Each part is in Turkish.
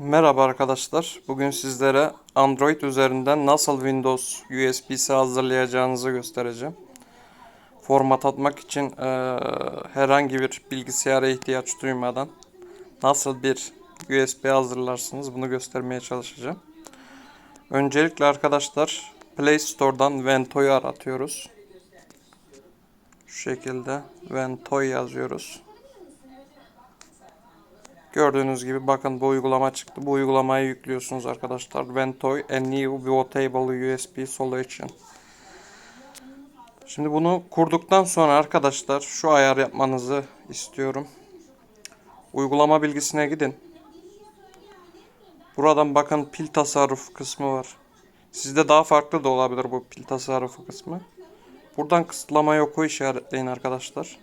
Merhaba arkadaşlar. Bugün sizlere Android üzerinden nasıl Windows USB'si hazırlayacağınızı göstereceğim. Format atmak için eee, herhangi bir bilgisayara ihtiyaç duymadan nasıl bir USB hazırlarsınız bunu göstermeye çalışacağım. Öncelikle arkadaşlar Play Store'dan Vento'yu aratıyoruz. Şu şekilde Ventoy yazıyoruz. Gördüğünüz gibi bakın bu uygulama çıktı. Bu uygulamayı yüklüyorsunuz arkadaşlar. Ventoy a new bootable USB solution. Şimdi bunu kurduktan sonra arkadaşlar şu ayar yapmanızı istiyorum. Uygulama bilgisine gidin. Buradan bakın pil tasarruf kısmı var. Sizde daha farklı da olabilir bu pil tasarrufu kısmı. Buradan kısıtlama yoku işaretleyin arkadaşlar.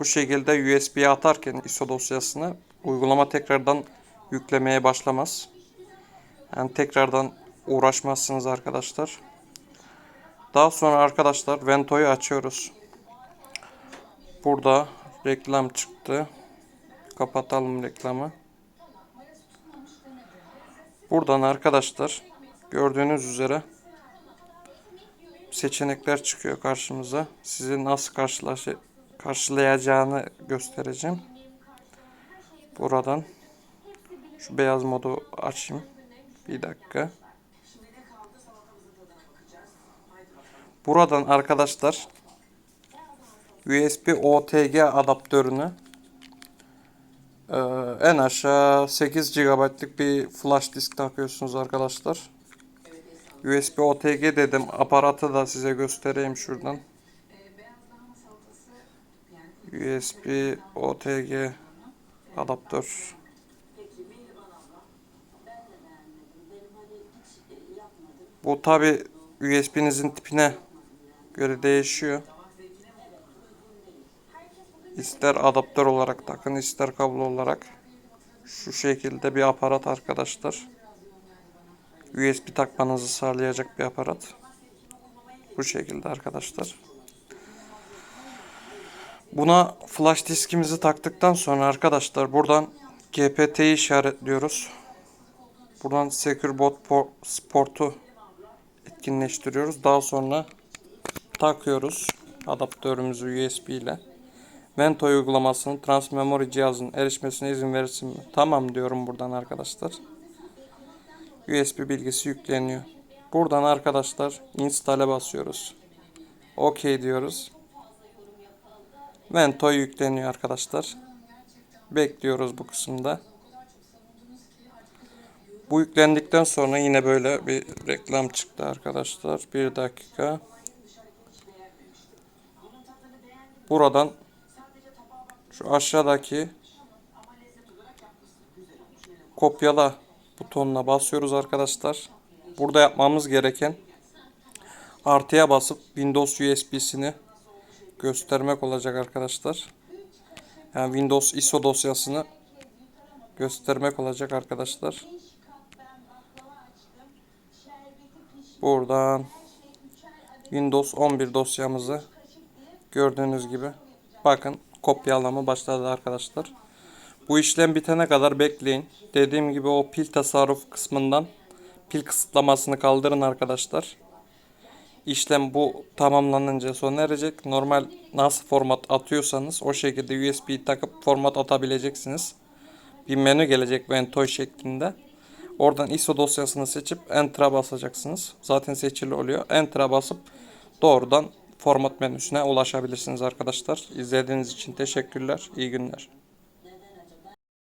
Bu şekilde USB'ye atarken ISO dosyasını uygulama tekrardan yüklemeye başlamaz. Yani tekrardan uğraşmazsınız arkadaşlar. Daha sonra arkadaşlar Vento'yu açıyoruz. Burada reklam çıktı. Kapatalım reklamı. Buradan arkadaşlar gördüğünüz üzere seçenekler çıkıyor karşımıza. Sizi nasıl karşılaş karşılayacağını göstereceğim. Buradan şu beyaz modu açayım. Bir dakika. Buradan arkadaşlar USB OTG adaptörünü e, en aşağı 8 GB'lık bir flash disk takıyorsunuz arkadaşlar. USB OTG dedim. Aparatı da size göstereyim şuradan. USB OTG adaptör. Bu tabi USB'nizin tipine göre değişiyor. İster adaptör olarak takın, ister kablo olarak. Şu şekilde bir aparat arkadaşlar. USB takmanızı sağlayacak bir aparat. Bu şekilde arkadaşlar. Buna flash diskimizi taktıktan sonra arkadaşlar buradan GPT'yi işaretliyoruz. Buradan Secure Boot Sport'u etkinleştiriyoruz. Daha sonra takıyoruz adaptörümüzü USB ile. Vento uygulamasının Transmemory cihazının erişmesine izin verirsin mi? Tamam diyorum buradan arkadaşlar. USB bilgisi yükleniyor. Buradan arkadaşlar install'e basıyoruz. OK diyoruz. Vento yükleniyor arkadaşlar. Bekliyoruz bu kısımda. Bu yüklendikten sonra yine böyle bir reklam çıktı arkadaşlar. Bir dakika. Buradan şu aşağıdaki kopyala butonuna basıyoruz arkadaşlar. Burada yapmamız gereken artıya basıp Windows USB'sini göstermek olacak arkadaşlar. Yani Windows ISO dosyasını göstermek olacak arkadaşlar. Buradan Windows 11 dosyamızı gördüğünüz gibi bakın kopyalama başladı arkadaşlar. Bu işlem bitene kadar bekleyin. Dediğim gibi o pil tasarruf kısmından pil kısıtlamasını kaldırın arkadaşlar. İşlem bu tamamlanınca sona erecek. Normal nasıl format atıyorsanız o şekilde USB takıp format atabileceksiniz. Bir menü gelecek Ventoy şeklinde. Oradan ISO dosyasını seçip Enter'a basacaksınız. Zaten seçili oluyor. Enter'a basıp doğrudan format menüsüne ulaşabilirsiniz arkadaşlar. İzlediğiniz için teşekkürler. İyi günler.